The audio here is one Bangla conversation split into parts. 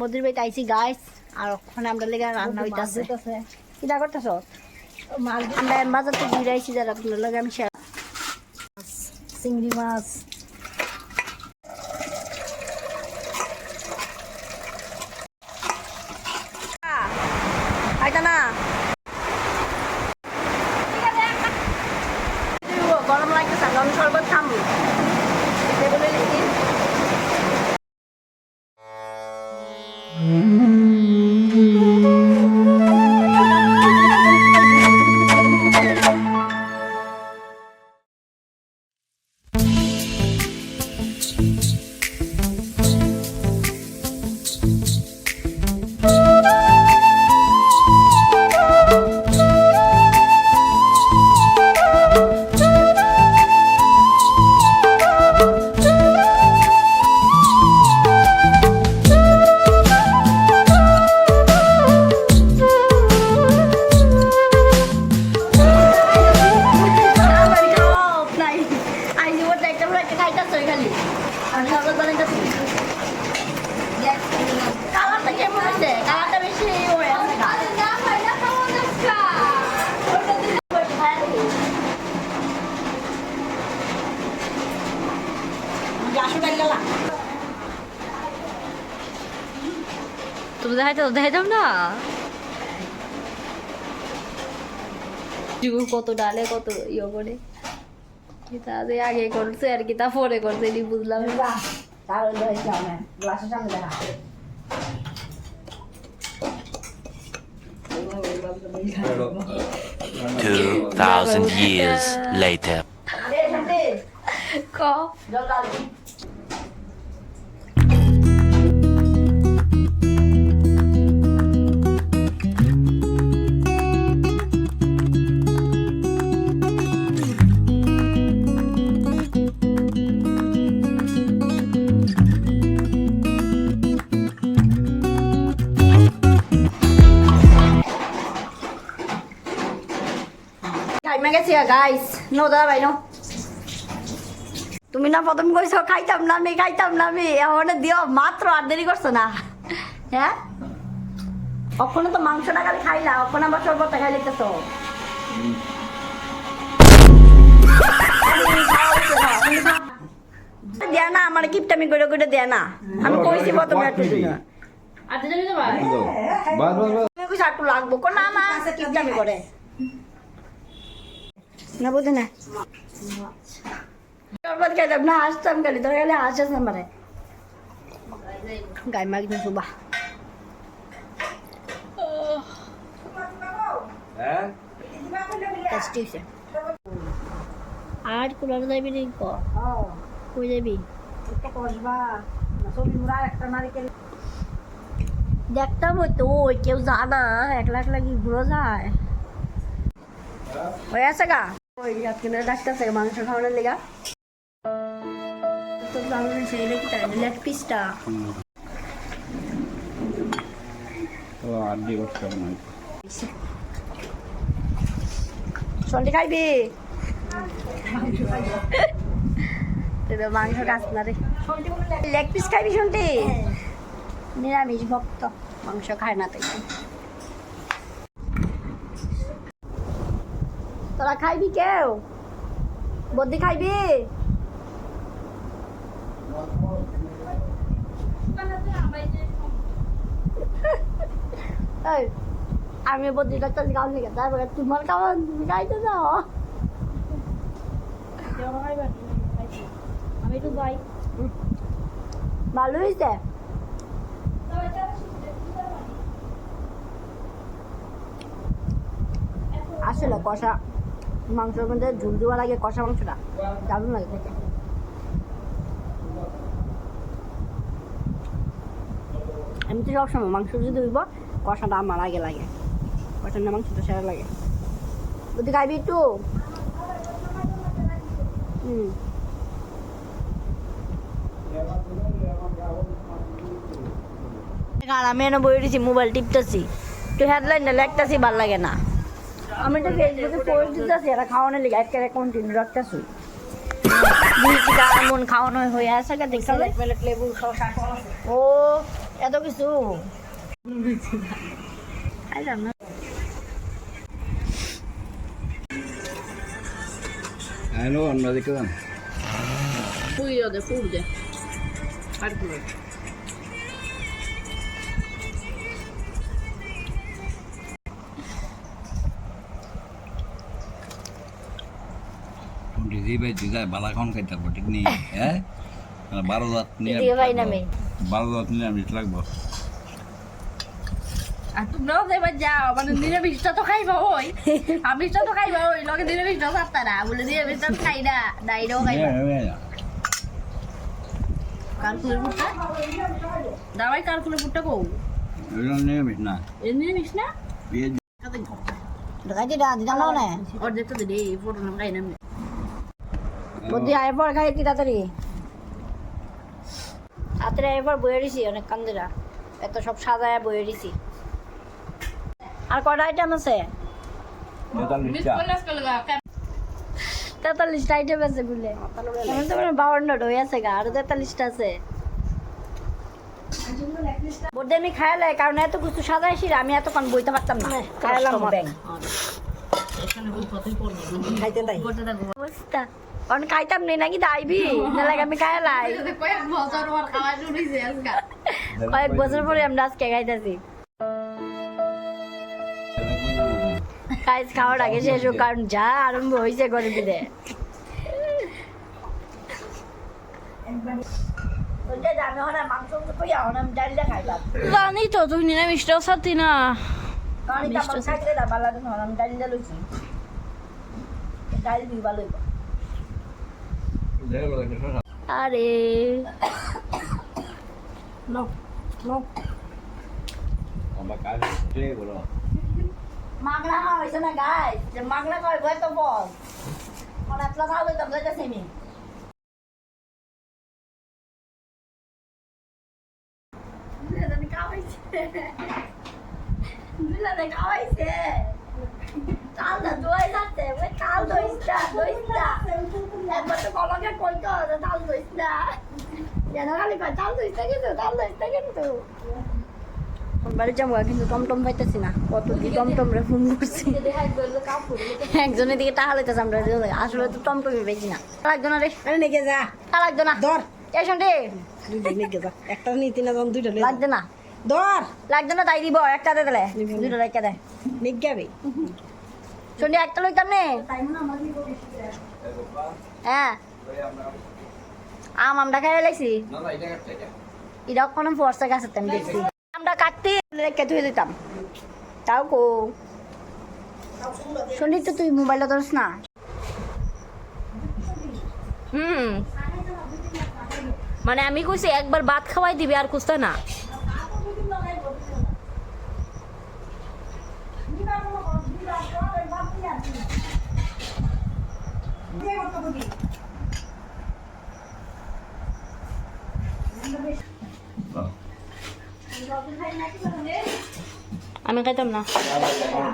বদির বাড়িতে আইছি গাইস আর ওখানে আমরা লেগে রান্না হইতাছে। কিটা করতেছ? আমরা বাজার থেকে ঘুরে আইছি যারা আপনার লগে আমি চিংড়ি মাছ। Mm-hmm. তুমি দেখাইতে না। যুগ কত ডালে কত ইয়ে করে। কিতা যে আগে করছে আর কিতা পরে করছে এটি বুঝলাম Two thousand years later. ক? গাইস নো দাদা ভাই নো তুমি না প্রথম কইছো খাইতাম না আমি খাইতাম না আমি। এখন দিও মাত্র আর দেরি করছ না। হ্যাঁ? ওখানে তো মাংসটা খালি খাইলা ওখানে আবার সর্বতটা খাই লিখতেছ দেয়া না আমার কিপটামি করে করে দেয়া না। আমি কইছি প্রথমে একটু তো জানি তো ভাই। বাস বাস বাস তুমি কইছো একটু লাগবো। কোন না না কিপটামি করে না বুঝি না। শরবত খাইতাম না হাসতাম খালি তোর খালি হাসিস না মানে। মাগ না সুবা হ্যাঁ? টেস্টি হয়েছে। আর কুলার যাবি নি কই যাবি? দেখতাম ওই তো ওই কেউ জানা একলা একলা কি ঘুরো যায়। হয়ে আছে গা? ওই আজকে ডাক্তার মাংস খাওয়ানোর লেগা। তো পিসটা? খাইবি? মাংস না রে। লেগ পিস খাইবি শুনটি নিরামিষ ভক্ত মাংস খায় না তাই তোরা খাইবি কেউ? বদ্দি খাইবি? আমি বদ্দি ডাক্তার গাও নিয়ে তারপরে তোমার খাওয়ান তুমি খাইতে যাও আমি তো ভাই ভালো হয়েছে আসলে কষা। মাংসের মধ্যে ঝুল দেওয়া লাগে কষা মাংসটা দারুণ লাগে খেতে। আমি তো সবসময় মাংস যদি ধুইব, কষাটা আমার আগে লাগে। কষার মাংসটা সেরা লাগে। বুদ্ধি খাইবি একটু। হুম। আর আমি এনে বই দিছি, মোবাইল টিপতেছি। একটু হেডলাইনটা লেখতেছি, ভালো লাগে না। আমি তো ফেসবুকে পোস্ট দিতেছি এটা খাওয়ানোর লিগে একটা কন্টিনিউ রাখতেছি এমন খাওয়ানো হয়ে আছে দেখছি ও এত কিছু? না হ্যালো দেখতে যান দে পুর দে। আর দিদি ভাই দিদা বালা খাওয়ান খাইতে পারব ঠিক নেই? হ্যাঁ? বারো দাঁত নিয়ে। বারো দাঁত নিয়ে আমি লাগবো। আর তোমরাও এবার যাও মানে নিরামিষটা তো খাইবা ওই। আমিষটা তো খাইবা ওই লগে নিরামিষটা সারতা না। বলে নিরামিষটা খাই না ডাইরেও খাইবা। কালকুলের পুরটা দাওয়াই কালকুলের কৌ নিরামিষ না। এ নিরামিষ না? না না দিদি ফটো নাম খাই নাম আয় পর খাই কি তাড়াতাড়ি? রাত্রে আয় পর বয়ে দিছি অনেক কান্দিরা। এত সব সাজায় বয়ে দিছি। আর কটা আইটেম আছে? তেতাল্লিশটা। আইটেম আছে বলে। তো হয়ে আছে গা আরও তেতাল্লিশটা আছে। আমি কারণ এত কিছু সাজাইছি আমি এতক্ষণ বইতে পারতাম না। খাইলাম ব্যাং খাইতে তাই অবস্থা। খাইতাম নেই নাকি দাইবি? না লাগে আমি খাইলাই কয়েক বছর পর কয়েক বছর আমরা আজকে খাইতেছি। কাজ খাওয়ার আগে শেষ হোক, কারণ যা আরম্ভ হয়েছে করে দিলে জানি তো তুই নিরামিষটাও সাথী না। আরে আমরা কাজ বলো মাগলা হয়েছে না গাই যে মাগলা কয় বয় তো বল মানে আপনার ভালো তো যাইতেছে আমি দুলাদানি খাওয়াইছে দুলাদানি খাওয়াইছে কাল না দোয়াই যাচ্ছে ওই কাল দইস্তা দইস্তা একবার তো কলকে কইতো যে তাল দইস্তা যেন খালি কয় তাল দইস্তা কিন্তু তাল দইস্তা কিন্তু। বাড়ি যাব কিন্তু টমটম পাইতেছি না। কত কি টমটম রে ফোন করছি। একজনের দিকে টাকা লইতেছে আমরা আসলে তো টমটমই পেয়েছি না। লাগতো না রে নিকে যা। লাগতো না ধর। দুইটা নিকে যা। একটা নিতি না যখন দুইটা লাগতো না। ধর। লাগতো না তাই দিব। একটা দে দিলে দুটো রেখে দে। নিক যাবে। শুনি একটা লইতাম নে হ্যাঁ। আম আমরা খাই লাইছি। এটা কোনো ফর্সা গাছ আমি দেখছি। আমরা কাটতে রেখে ধুয়ে দিতাম। তাও কো। শুনি তো তুই মোবাইলটা ধরিস না। হুম। মানে আমি কইছি একবার ভাত খাওয়াই দিবি আর কুস্তা না। খাইতাম না।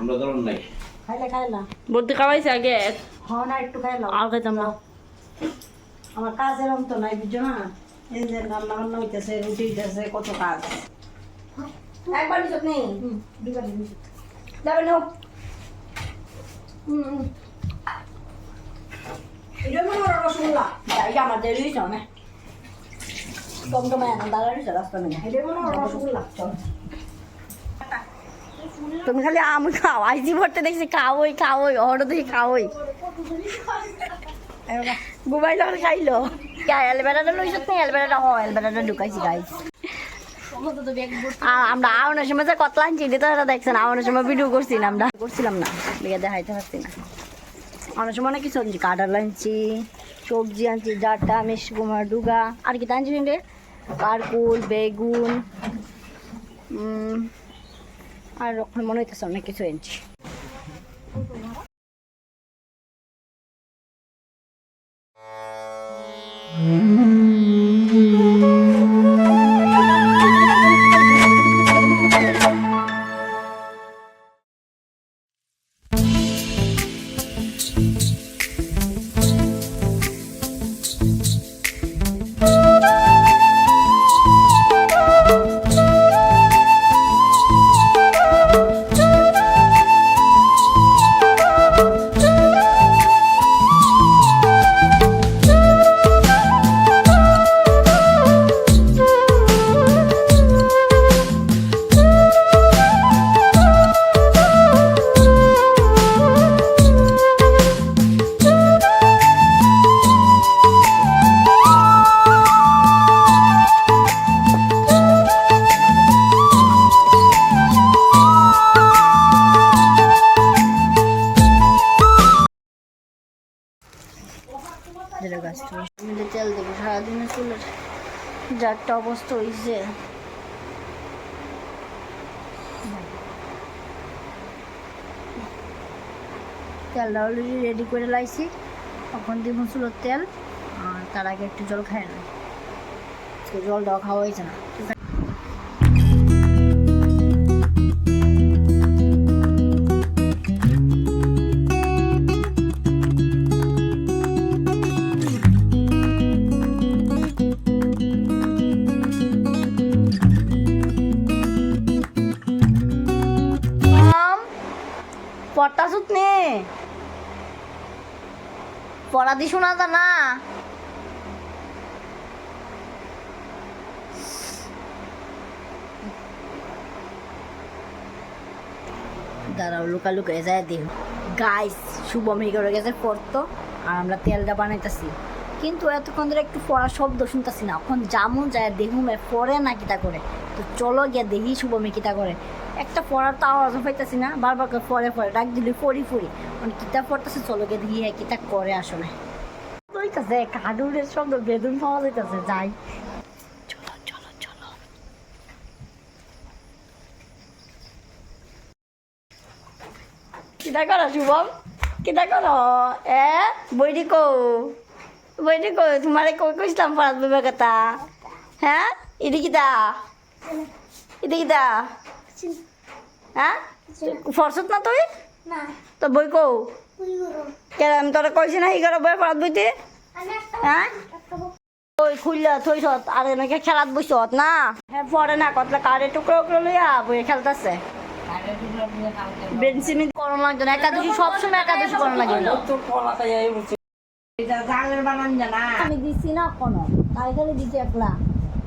আমরা ধরুন নাই খাইলে খাইলা বলতে খাওয়াইছে আগে। হ্যাঁ না একটু খাইলাম আর খাইতাম না। আমার কাজ এরকম তো নাই বুঝছ না? এই যে রান্না বান্না হইতেছে রুটি হইতেছে কত কাজ। একবার নিচত নেই দুবার নিবি। যাবে না এটা মনে হয় রসগোল্লা আমার দেরি হয়েছে অনেক। টমটমে এখন দাঁড়া রয়েছে রাস্তা নেই এটা মনে হয় রসগোল্লা চল তুমি খালি আম খাও আইজি ভরতে দেখছি খাওই খাওই অর্ডার দেখি খাওই বুবাই যখন খাইলো। এলবেটাটা লইছত না এলবেটাটা হ এলবেটাটা ঢুকাইছি গাইস আমরা আওয়ানোর সময় যে কতলা আনছি, এটা তো দেখছেন আওয়ানোর সময় ভিডিও করছি না আমরা। করছিলাম না লিগে দেখাইতে পারছি না। অনেক সময় কিছু আনছি, কাঁঠাল আনছি, সবজি আনছি, ডাটা, মিশকুমার, ডুগা। আর কি আনছি কারকুল, বেগুন আর ওখানে মনে হইতেছে অনেক কিছু মধ্যে তেল দেবো, সারাদিনে চুলের যারটা অবস্থা হয়েছে তেলটা অলরেডি রেডি করে লাইছি তখন দিব চুলোর তেল, আর তার আগে একটু জল খাই না জলটাও খাওয়া হয়েছে না। পড়া দি শোনা তা দাঁড়াও যায় গাইস শুভ মেঘের গেছে পড়তো, আর আমরা তেলটা বানাইতেছি। কিন্তু এতক্ষণ ধরে একটু পড়া শব্দ শুনতেছি না। এখন জামুন যায় দেহুমে পড়ে না কিতা করে? তো চলো গিয়া দেখি শুভ মেয়ে কিতা করে। একটা পড়ার তো আওয়াজ পাইতেছি না, বারবার করে পরে পরে ডাক দিলে ফরি ফরি মানে কিতা পড়তেছে, চলো গিয়ে দেখি হ্যাঁ কিতা করে আসলে। হইতাছে কাডুরের শব্দ বেদুন পাওয়া যাইতেছে যাই। চলো চলো চলো। কিতা করো শুভম কিতা করো? এ বইটি কো বইটি কো তোমারে কই কইছিলাম পড়াত বিবে কথা? হ্যাঁ ইডি কিতা? ইডি কিতা? হ্যাঁ ফরসত না তুই? তো বই কো কেন আমি তোরা কইছি না এই করে বই পড়াত বইতে? হ্যাঁ? ওই খুললা থইছত আর এনেকে খেলাত বইছত না? হ্যাঁ পরে না কতলা কারে টুকরো টুকরো লইয়া বই খেলতেছে। বেঞ্চিমি করো লাগতো না একাদশী সবসময় একাদশী লাগে। আমি দিছি না কোনো তাই খালি দিছি একলা।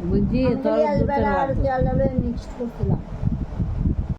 বুঝছি তোর মিক্সড করছিলাম।